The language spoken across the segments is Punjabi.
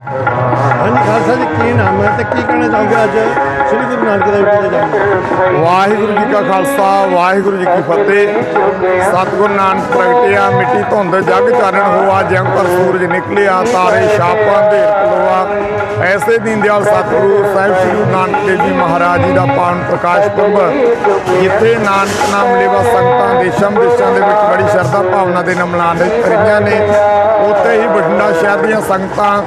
ਹਾਂਜੀ ਖਾਲਸਾ ਜੀ, ਕੀ ਨਾਮ ਹੈ ਤੇ ਕੀ ਕਹਿਣਾ ਚਾਹੋਗੇ ਅੱਜ? ਸ੍ਰੀ ਗੁਰੂ ਨਾਨਕ ਦੇਵ ਜੀ ਦੇ ਜਨਮ ਵਾਹਿਗੁਰੂ ਜੀ ਕਾ ਖਾਲਸਾ, ਵਾਹਿਗੁਰੂ ਜੀ ਕੀ ਫਤਿਹ। ਸਤਿਗੁਰੂ ਨਾਨਕ ਪ੍ਰਗਟਿਆ, ਮਿੱਟੀ ਧੁੰਦ, ਜਗ ਚਾਨਣ ਹੋਆ, ਜਿਉ ਪਰ ਸੂਰਜ ਨਿਕਲਿਆ, ਤਾਰੇ ਛਾਪਾਂ ਦੇ ਪਲੋਆ ਐਸੇ ਦੀਨ ਦਿਆਲ ਸਤਿਗੁਰੂ ਸਾਹਿਬ ਸ੍ਰੀ ਗੁਰੂ ਨਾਨਕ ਦੇਵ ਜੀ ਮਹਾਰਾਜ ਜੀ ਦਾ ਪਾਵਨ ਪ੍ਰਕਾਸ਼ ਪੁਰਬ ਜਿੱਥੇ ਨਾਨਕ ਨਾਮ ਲੈਵਾ ਸੰਗਤਾਂ ਦੇਸ਼ਾਂ ਵਿਦੇਸ਼ਾਂ ਦੇ ਵਿੱਚ ਬੜੀ ਸ਼ਰਧਾ ਭਾਵਨਾ ਦੇ ਨਾਲ ਮਨਾਉਣ ਰਹੀਆਂ ਨੇ। ਉੱਥੇ ਹੀ ਬਠਿੰਡਾ ਸ਼ਹਿਰ ਦੀਆਂ ਸੰਗਤਾਂ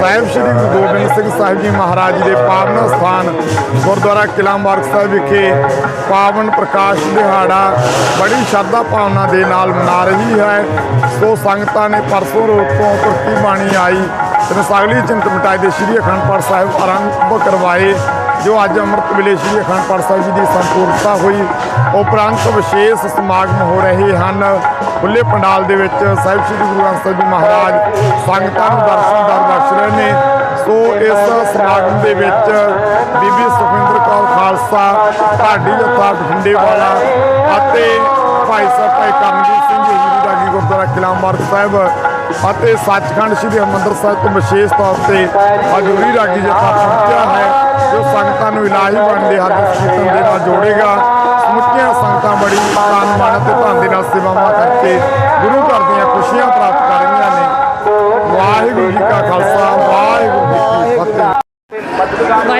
ਸਾਹਿਬ ਸ੍ਰੀ ਗੁਰੂ ਗੋਬਿੰਦ ਸਿੰਘ ਸਾਹਿਬ ਜੀ ਮਹਾਰਾਜ ਜੀ ਦੇ ਪਾਵਨ ਸਥਾਨ ਗੁਰਦੁਆਰਾ ਕਿਲਾ ਮਾਰਗ ਸਾਹਿਬ ਵਿਖੇ ਪਾਵਨ ਪ੍ਰਕਾਸ਼ ਦਿਹਾੜਾ ਬੜੀ ਸ਼ਰਧਾ ਭਾਵਨਾ ਦੇ ਨਾਲ ਮਨਾ ਰਹੀ ਹੈ। ਸੋ ਸੰਗਤਾਂ ਨੇ ਪਰਸੋਂ ਰੋਜ਼ ਤੋਂ ਤੁਰਕੀ ਬਾਣੀ ਆਈ। ਤੇ ਰਸਾਗਲੀ ਚਿੰਤ ਮਿਟਾਈ ਦੇ ਸ੍ਰੀ ਅਖੰਡ ਪਾਠ ਸਾਹਿਬ ਆਰੰਭ ਕਰਵਾਏ, ਜੋ ਅੱਜ ਅੰਮ੍ਰਿਤ ਵੇਲੇ ਸ੍ਰੀ ਅਖੰਡ ਪਾਠ ਸਾਹਿਬ ਜੀ ਦੀ ਸੰਪੂਰਨਤਾ ਹੋਈ। ਉਪਰੰਤ ਵਿਸ਼ੇਸ਼ ਸਮਾਗਮ ਹੋ ਰਹੇ ਹਨ। ਖੁੱਲੇ ਪੰਡਾਲ ਦੇ ਵਿੱਚ ਸਾਹਿਬ ਸ੍ਰੀ ਗੁਰੂ ਗ੍ਰੰਥ ਸਾਹਿਬ ਜੀ ਮਹਾਰਾਜ ਸੰਗਤਾਂ ਨੂੰ ਦਰਸ਼ਨ ਦਰ ਬਖਸ਼ ਰਹੇ ਸਮਾਗਮ ਦੇ ਵਿੱਚ ਬੀਬੀ ਸੁਖਿੰਦਰ ਕੌਰ ਖਾਲਸਾ, ਢਾਡੀ ਜੱਥਾ ਬਠਿੰਡੇ ਵਾਲਾ ਅਤੇ ਭਾਈ ਸਾਹਿਬ ਭਾਈ ਕਰਮਜੀਤ ਸਿੰਘ ਜੀ ਦੀ ਦਾਗੀ ਗੁਰਦੁਆਰਾ ਕਿਲਾ ਮੁਬਾਰਕ ਸਾਹਿਬ ਅਤੇ ਸੱਚਖੰਡ ਸ੍ਰੀ ਹਰਿਮੰਦਰ ਸਾਹਿਬ ਤੋਂ ਵਿਸ਼ੇਸ਼ ਤੌਰ ਤੇ ਹਜ਼ੂਰੀ ਰਾਗੀ ਜਥਾ ਪਹੁੰਚਿਆ ਹੈ, ਜੋ ਸੰਗਤਾਂ ਨੂੰ ਇਲਾਹੀ ਬਣਦੇ ਹਰ ਕੀਰਤਨ ਦੇ ਨਾਲ ਜੋੜੇਗਾ। ਸਮੁੱਚੀਆਂ ਸੰਗਤਾਂ ਬੜੀ ਤਨ ਮਨ ਅਤੇ ਧਨ ਦੇ ਨਾਲ ਸੇਵਾਵਾਂ ਕਰਕੇ ਗੁਰੂ ਘਰ ਦੀਆਂ ਖੁਸ਼ੀਆਂ ਪ੍ਰਾਪਤ ਕਰ ਰਹੀਆਂ ਨੇ। ਵਾਹਿਗੁਰੂ ਜੀ ਕਾ ਖਾਲਸਾ, ਵਾਹਿਗੁਰੂ ਜੀ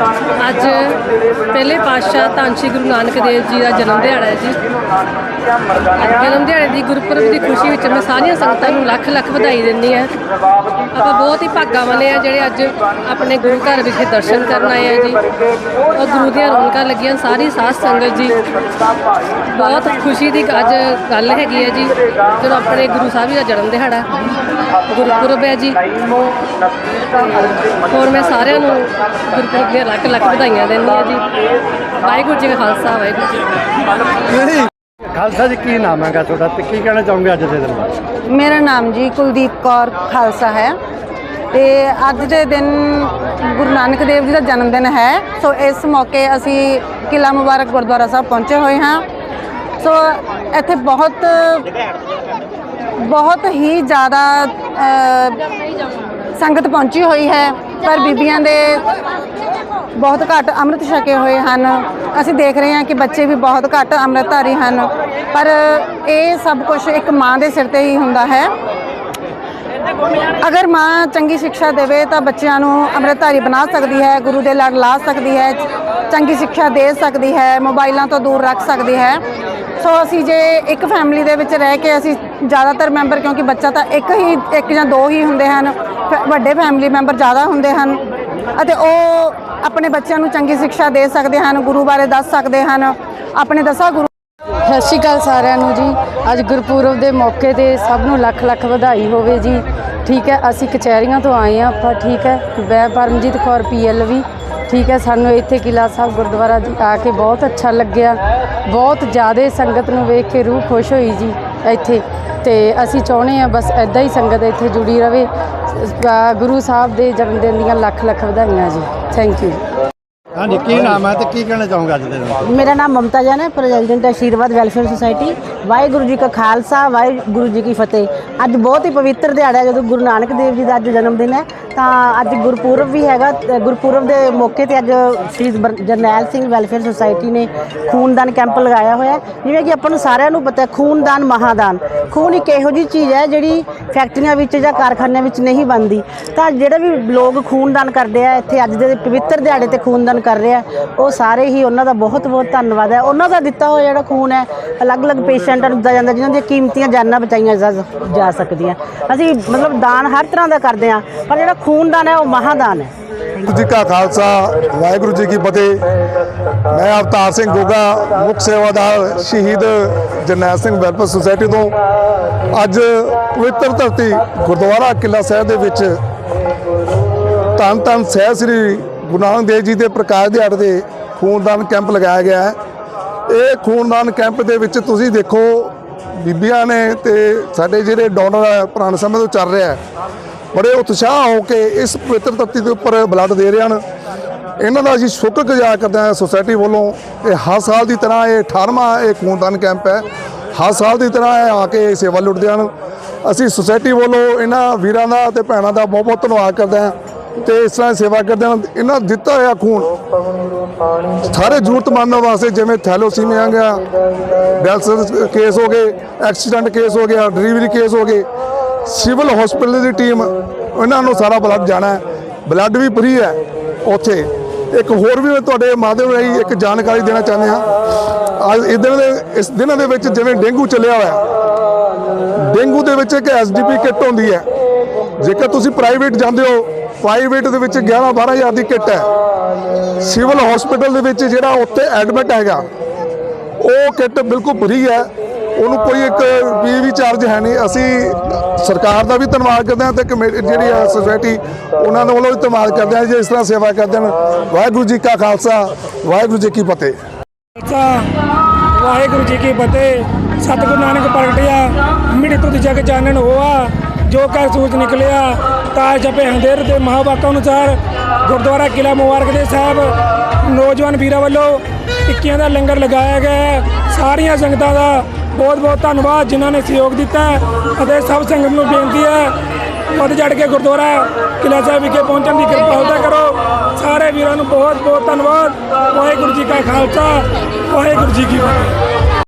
ਅੱਜ ਪਹਿਲੇ ਪਾਤਸ਼ਾਹ ਧੰਨ ਸ਼੍ਰੀ ਗੁਰੂ ਨਾਨਕ ਦੇਵ ਜੀ ਦਾ ਜਨਮ ਦਿਹਾੜਾ ਹੈ ਜੀ। ਜਨਮ ਦਿਹਾੜੇ ਦੀ ਗੁਰਪੁਰਬ ਦੀ ਖੁਸ਼ੀ ਵਿੱਚ ਮੈਂ ਸਾਰੀਆਂ ਸੰਗਤਾਂ ਨੂੰ ਲੱਖ ਲੱਖ ਵਧਾਈ ਦਿੰਦੀ ਹਾਂ। ਆਪਾਂ ਬਹੁਤ ਹੀ ਭਾਗਾਂ ਵਾਲੇ ਆ ਜਿਹੜੇ ਅੱਜ ਆਪਣੇ ਗੁਰੂ ਘਰ ਵਿਖੇ ਦਰਸ਼ਨ ਕਰਨ ਆਏ ਆ ਜੀ। ਔਰ ਗੁਰੂ ਦੀਆਂ ਰੌਣਕਾਂ ਲੱਗੀਆਂ, ਸਾਰੀ ਸਾਧ ਸੰਗਤ ਜੀ। ਬਹੁਤ ਖੁਸ਼ੀ ਦੀ ਅੱਜ ਗੱਲ ਹੈਗੀ ਹੈ ਜੀ, ਜਦੋਂ ਆਪਣੇ ਗੁਰੂ ਸਾਹਿਬ ਜੀ ਦਾ ਜਨਮ ਦਿਹਾੜਾ ਗੁਰਪੁਰਬ ਹੈ ਜੀ। ਹੋਰ ਮੈਂ ਸਾਰਿਆਂ ਨੂੰ ਗੁਰਪੁਰਬ ਦੀਆਂ ਲੱਖ ਲੱਖ ਵਧਾਈਆਂ ਦਿੰਦੀ ਹਾਂ ਜੀ। ਵਾਹਿਗੁਰੂ ਜੀ ਕਾ ਖਾਲਸਾ ਵਾਹਿਗੁਰੂ ਜੀ। ਖਾਲਸਾ ਜੀ ਕੀ ਨਾਮ ਹੈਗਾ ਤੁਹਾਡਾ ਤੇ ਕੀ ਕਹਿਣਾ ਚਾਹੋਗੇ ਅੱਜ ਦੇ ਦਿਨ ਬਾਰੇ? ਮੇਰਾ ਨਾਮ ਜੀ ਕੁਲਦੀਪ ਕੌਰ ਖਾਲਸਾ ਹੈ ਤੇ ਅੱਜ ਦੇ ਦਿਨ ਗੁਰੂ ਨਾਨਕ ਦੇਵ ਜੀ ਦਾ ਜਨਮ ਦਿਨ ਹੈ। ਸੋ ਇਸ ਮੌਕੇ ਅਸੀਂ ਕਿਲਾ ਮੁਬਾਰਕ ਗੁਰਦੁਆਰਾ ਸਾਹਿਬ ਪਹੁੰਚੇ ਹੋਏ ਹਾਂ। ਸੋ ਇੱਥੇ ਬਹੁਤ ਬਹੁਤ ਹੀ ਜ਼ਿਆਦਾ ਅ, ਸੰਗਤ ਪਹੁੰਚੀ ਹੋਈ ਹੈ। ਪਰ ਬੀਬੀਆਂ ਦੇ ਬਹੁਤ ਘੱਟ ਅੰਮ੍ਰਿਤ ਛਕੇ ਹੋਏ ਹਨ। ਅਸੀਂ ਦੇਖ ਰਹੇ ਹਾਂ ਕਿ ਬੱਚੇ ਵੀ ਬਹੁਤ ਘੱਟ ਅੰਮ੍ਰਿਤਧਾਰੀ ਹਨ। ਪਰ ਇਹ ਸਭ ਕੁਝ ਇੱਕ ਮਾਂ ਦੇ ਸਿਰ ਤੇ ਹੀ ਹੁੰਦਾ ਹੈ। ਅਗਰ ਮਾਂ ਚੰਗੀ ਸਿੱਖਿਆ ਦੇਵੇ ਤਾਂ ਬੱਚਿਆਂ ਨੂੰ ਅੰਮ੍ਰਿਤਧਾਰੀ ਬਣਾ ਸਕਦੀ ਹੈ, ਗੁਰੂ ਦੇ ਲੜ ਲਾ ਸਕਦੀ ਹੈ, ਚੰਗੀ ਸਿੱਖਿਆ ਦੇ ਸਕਦੀ ਹੈ, ਮੋਬਾਈਲਾਂ ਤੋਂ ਦੂਰ ਰੱਖ ਸਕਦੀ ਹੈ। ਸੋ ਅਸੀਂ ਜੇ ਇੱਕ ਫੈਮਿਲੀ ਦੇ ਵਿੱਚ ਰਹਿ ਕੇ ਅਸੀਂ ਜ਼ਿਆਦਾਤਰ ਮੈਂਬਰ ਕਿਉਂਕਿ ਬੱਚਾ ਤਾਂ ਇੱਕ ਹੀ, ਇੱਕ ਜਾਂ ਦੋ ਹੀ ਹੁੰਦੇ ਹਨ, ਫ- ਵੱਡੇ ਫੈਮਿਲੀ ਮੈਂਬਰ ਜ਼ਿਆਦਾ ਹੁੰਦੇ ਹਨ, ਅਤੇ ਉਹ ਆਪਣੇ ਬੱਚਿਆਂ ਨੂੰ ਚੰਗੀ ਸਿੱਖਿਆ ਦੇ ਸਕਦੇ ਹਨ, ਗੁਰੂ ਬਾਰੇ ਦੱਸ ਸਕਦੇ ਹਨ, ਆਪਣੇ ਦਸਾਂ ਗੁਰੂ ਸਤਿ ਸ਼੍ਰੀ ਅਕਾਲ ਸਾਰਿਆਂ ਨੂੰ ਜੀ। ਅੱਜ ਗੁਰਪੁਰਬ ਦੇ ਮੌਕੇ ਤੇ ਸਭ ਨੂੰ ਲੱਖ ਲੱਖ ਵਧਾਈ ਹੋਵੇ ਜੀ। ਠੀਕ ਹੈ, ਅਸੀਂ ਕਚਹਿਰੀਆਂ ਤੋਂ ਆਏ ਹਾਂ, ਆਪਾਂ ਠੀਕ ਹੈ। ਮੈਂ ਪਰਮਜੀਤ ਕੌਰ ਪੀਐਲਵੀ ਠੀਕ ਹੈ ਸਾਨੂੰ ਇੱਥੇ ਕਿਲਾ ਸਾਹਿਬ ਗੁਰਦੁਆਰਾ ਜੀ ਆ ਕੇ ਬਹੁਤ ਅੱਛਾ ਲੱਗਿਆ। ਬਹੁਤ ਜ਼ਿਆਦਾ ਸੰਗਤ ਨੂੰ ਵੇਖ ਕੇ ਰੂਹ ਖੁਸ਼ ਹੋਈ ਜੀ ਇੱਥੇ। ਤੇ ਅਸੀਂ ਚਾਹੁੰਦੇ ਹਾਂ ਬਸ ਐਦਾਂ ਹੀ ਸੰਗਤ ਇੱਥੇ ਜੁੜੀ ਰਵੇ। ਅ, ਗੁਰੂ ਸਾਹਿਬ ਦੇ ਜਨਮ ਦਿਨ ਦੀਆਂ ਲੱਖ ਲੱਖ ਵਧਾਈਆਂ ਜੀ। ਥੈਂਕ ਯੂ ਹਾਂਜੀ ਕੀ ਨਾਮ ਹੈ ਤੇ ਕੀ ਕਹਿਣਾ ਚਾਹੋਗੇ ਅੱਜ ਦੇ ਦਿਨ? ਮੇਰਾ ਨਾਮ ਮਮਤਾ ਜਨ ਹੈ president Ashirwad welfare society. Waheguru ji ਕਾ ਖਾਲਸਾ ਵਾਹਿਗੁਰੂ ਜੀ ਕੀ ਫਤਿਹ। ਅੱਜ ਬਹੁਤ ਹੀ ਪਵਿੱਤਰ ਦਿਹਾੜਾ ਜਦੋਂ ਗੁਰੂ ਨਾਨਕ ਦੇਵ ਜੀ ਦਾ ਅੱਜ ਜਨਮ ਦਿਨ ਹੈ। ਤਾਂ ਅੱਜ ਗੁਰਪੁਰਬ ਵੀ ਹੈਗਾ ਗੁਰਪੁਰਬ ਦੇ ਮੌਕੇ ਤੇ ਅੱਜ ਸ਼੍ਰੀ ਜਰਨੈਲ ਸਿੰਘ ਵੈਲਫੇਅਰ ਸੁਸਾਇਟੀ ਨੇ ਖੂਨਦਾਨ ਕੈਂਪ ਲਗਾਇਆ ਹੋਇਆ ਜਿਵੇਂ ਕਿ ਆਪਾਂ ਨੂੰ ਸਾਰਿਆਂ ਨੂੰ ਪਤਾ ਹੈ, ਖੂਨਦਾਨ ਮਹਾਦਾਨ। ਖੂਨ ਇੱਕ ਇਹੋ ਜਿਹੀ ਚੀਜ਼ ਹੈ ਜਿਹੜੀ ਫੈਕਟਰੀਆਂ ਵਿੱਚ ਜਾਂ ਕਾਰਖਾਨਿਆਂ ਵਿੱਚ ਨਹੀਂ ਬਣਦੀ। ਤਾਂ ਜਿਹੜੇ ਵੀ ਲੋਕ ਖੂਨਦਾਨ ਕਰਦੇ ਆ, ਇੱਥੇ ਅੱਜ ਦੇ ਪਵਿੱਤਰ ਦਿਹਾੜੇ ਤੇ ਖੂਨਦਾਨ ਕਰ ਰਹੇ ਆ, ਉਹ ਸਾਰੇ ਹੀ ਉਹਨਾਂ ਦਾ ਬਹੁਤ ਬਹੁਤ ਧੰਨਵਾਦ ਹੈ। ਉਹਨਾਂ ਦਾ ਦਿੱਤਾ ਹੋਇਆ ਜਿਹੜਾ ਖੂਨ ਹੈ, ਅਲੱਗ-ਅਲੱਗ ਪੇਸ਼ੈਂਟਾਂ ਨੂੰ ਦਿੱਤਾ ਜਾਂਦਾ, ਜਿਨ੍ਹਾਂ ਦੀਆਂ ਕੀਮਤੀਆਂ ਜਾਨਾਂ ਬਚਾਈਆਂ ਜਾ ਜਾ ਸਕਦੀਆਂ। ਅਸੀਂ ਮਤਲਬ ਦਾਨ ਹਰ ਤਰ੍ਹਾਂ ਦਾ ਕਰਦੇ ਆ, ਪਰ ਜਿਹੜਾ ਖੂਨਦਾਨ ਹੈ, ਉਹ ਮਹਾਦਾਨ ਹੈ। ਵਾਹਿਗੁਰੂ ਜੀ ਕਾ ਖਾਲਸਾ, ਵਾਹਿਗੁਰੂ ਜੀ ਕੀ ਫਤਿਹ। ਮੈਂ ਅਵਤਾਰ ਸਿੰਘ ਗੋਗਾ, ਮੁੱਖ ਸੇਵਾਦਾਰ ਸ਼ਹੀਦ ਜਰਨੈਲ ਸਿੰਘ ਵੈਲਫੇਅਰ ਸੁਸਾਇਟੀ ਤੋਂ। ਅੱਜ ਪਵਿੱਤਰ ਧਰਤੀ ਗੁਰਦੁਆਰਾ ਕਿਲਾ ਸਾਹਿਬ ਦੇ ਵਿੱਚ ਧੰਨ ਧੰਨ ਸਹਿ ਸ੍ਰੀ ਗੁਰੂ ਨਾਨਕ ਦੇਵ ਜੀ ਦੇ ਪ੍ਰਕਾਸ਼ ਦਿਹਾੜੇ ਦੇ ਖੂਨਦਾਨ ਕੈਂਪ ਲਗਾਇਆ ਗਿਆ ਹੈ। ਇਹ ਖੂਨਦਾਨ ਕੈਂਪ ਦੇ ਵਿੱਚ ਤੁਸੀਂ ਦੇਖੋ, ਬੀਬੀਆਂ ਨੇ ਤੇ ਸਾਡੇ ਜਿਹੜੇ ਡੋਨਰ ਹੈ, ਪੁਰਾਣੇ ਸਮੇਂ ਤੋਂ ਚੱਲ ਰਿਹਾ ਬੜੇ ਉਤਸ਼ਾਹ ਹੋ ਕੇ ਇਸ ਪਵਿੱਤਰ ਧਰਤੀ ਦੇ ਉੱਪਰ ਬਲੱਡ ਦੇ ਰਹੇ ਹਨ। ਇਹਨਾਂ ਦਾ ਅਸੀਂ ਸ਼ੁਕਰਗੁਜ਼ਾਰ ਕਰਦੇ ਹਾਂ ਸੁਸਾਇਟੀ ਵੱਲੋਂ ਇਹ ਹਰ ਸਾਲ ਦੀ ਤਰ੍ਹਾਂ ਇਹ 18ਵਾਂ ਇਹ ਖੂਨਦਾਨ ਕੈਂਪ ਹੈ। ਹਰ ਸਾਲ ਦੀ ਤਰ੍ਹਾਂ ਇਹ ਆ ਕੇ ਸੇਵਾ ਲੁੱਟਦੇ ਹਨ। ਅਸੀਂ ਸੁਸਾਇਟੀ ਵੱਲੋਂ ਇਹਨਾਂ ਵੀਰਾਂ ਦਾ ਤੇ ਭੈਣਾਂ ਦਾ ਬਹੁਤ ਬਹੁਤ ਧੰਨਵਾਦ ਕਰਦੇ ਹਾਂ ਤੇ ਇਸ ਤਰ੍ਹਾਂ ਸੇਵਾ ਕਰਦੇ ਹਨ ਇਹਨਾਂ ਦਿੱਤਾ ਹੋਇਆ ਖੂਨ ਸਾਰੇ ਜ਼ਰੂਰਤਮੰਦਾਂ ਵਾਸਤੇ ਜਿਵੇਂ ਥੈਲੋਸੀਮੀਆ ਗਿਆ ਡਾਇਲਸਿਸ ਕੇਸ ਹੋ ਗਏ, ਐਕਸੀਡੈਂਟ ਕੇਸ ਹੋ ਗਿਆ ਡਿਲੀਵਰੀ ਕੇਸ ਹੋ ਗਏ ਸਿਵਲ ਹਸਪੀਟਲ ਦੀ ਟੀਮ ਇਹਨਾਂ ਨੂੰ ਸਾਰਾ ਬਲੱਡ ਜਾਣਾ ਹੈ। ਬਲੱਡ ਵੀ ਫ੍ਰੀ ਹੈ ਉੱਥੇ। ਇੱਕ ਹੋਰ ਵੀ ਮੈਂ ਤੁਹਾਡੇ ਮਾਧਿਅਮ ਰਾਹੀਂ ਇੱਕ ਜਾਣਕਾਰੀ ਦੇਣਾ ਚਾਹੁੰਦੇ ਹਾਂ। ਅੱਜ ਇਸ ਦੇ, ਇਸ ਦਿਨਾਂ ਦੇ ਵਿੱਚ ਜਿਵੇਂ ਡੇਂਗੂ ਚੱਲਿਆ ਹੋਇਆ ਡੇਂਗੂ ਦੇ ਵਿੱਚ ਇੱਕ ਐਸਡੀਪੀ ਕਿੱਟ ਹੁੰਦੀ ਹੈ। ਜੇਕਰ ਤੁਸੀਂ ਪ੍ਰਾਈਵੇਟ ਜਾਂਦੇ ਹੋ ਪ੍ਰਾਈਵੇਟ ਦੇ ਵਿੱਚ 11 12000 ਦੀ ਕਿੱਟ ਹੈ। ਸਿਵਲ ਹਸਪੀਟਲ ਦੇ ਵਿੱਚ ਜਿਹੜਾ ਉੱਥੇ ਐਡਮਿਟ ਹੈਗਾ, ਉਹ ਕਿੱਟ ਬਿਲਕੁਲ ਫ੍ਰੀ ਹੈ। ਉਹਨੂੰ ਕੋਈ ਇੱਕ ਵੀ ਵੀ ਚਾਰਜ ਹੈ ਨਹੀਂ। ਅਸੀਂ ਸਰਕਾਰ ਦਾ ਵੀ ਧੰਨਵਾਦ ਕਰਦੇ ਹਾਂ ਤੇ ਕਮੇਟੀ ਜਿਹੜੀ ਹੈ ਸੁਸਾਇਟੀ ਉਹਨਾਂ ਦੇ ਵੱਲੋਂ ਵੀ ਧੰਨਵਾਦ ਕਰਦੇ ਹਾਂ ਜੇ, ਇਸ ਤਰ੍ਹਾਂ ਸੇਵਾ ਕਰਦੇ ਹਨ। ਵਾਹਿਗੁਰੂ ਜੀ ਕਾ ਖਾਲਸਾ, ਵਾਹਿਗੁਰੂ ਜੀ ਕੀ ਫਤਿਹ। ਵਾਹਿਗੁਰੂ ਜੀ ਕੀ ਫਤਿਹ। ਸਤਿਗੁਰੂ ਨਾਨਕ ਪ੍ਰਗਟਿਆ ਮਿੱਟੀ ਤੋਂ ਜਗ ਚਾਨਣ ਹੋਆ। ਜੋ ਕਾ ਸੂਰਜ ਨਿਕਲਿਆ ਤਾਜ ਜਪੇ ਹੰਦੇਰ ਦੇ ਮਹਾਵਾਕਾਂ ਅਨੁਸਾਰ। ਗੁਰਦੁਆਰਾ ਕਿਲਾ ਮੁਬਾਰਕ ਦੇ ਸਾਹਿਬ, ਨੌਜਵਾਨ ਵੀਰਾਂ ਵੱਲੋਂ ਟਿੱਕੀਆਂ ਦਾ ਲੰਗਰ ਲਗਾਇਆ ਗਿਆ ਸਾਰੀਆਂ ਸੰਗਤਾਂ ਦਾ ਬਹੁਤ ਬਹੁਤ ਧੰਨਵਾਦ ਜਿਨ੍ਹਾਂ ਨੇ ਸਹਿਯੋਗ ਦਿੱਤਾ ਅਤੇ ਸਭ ਸੰਗਤ ਨੂੰ ਬੇਨਤੀ ਹੈ, ਵੱਧ ਚੜ੍ਹ ਕੇ ਗੁਰਦੁਆਰਾ ਕਿਲਾ ਸਾਹਿਬ ਵਿਖੇ ਪਹੁੰਚਣ ਦੀ ਕਿਰਪਾਲਤਾ ਕਰੋ। ਸਾਰੇ ਵੀਰਾਂ ਨੂੰ ਬਹੁਤ ਬਹੁਤ ਧੰਨਵਾਦ। ਵਾਹਿਗੁਰੂ ਜੀ ਕਾ ਖਾਲਸਾ, ਵਾਹਿਗੁਰੂ ਜੀ ਕੀ ਫਤਿਹ।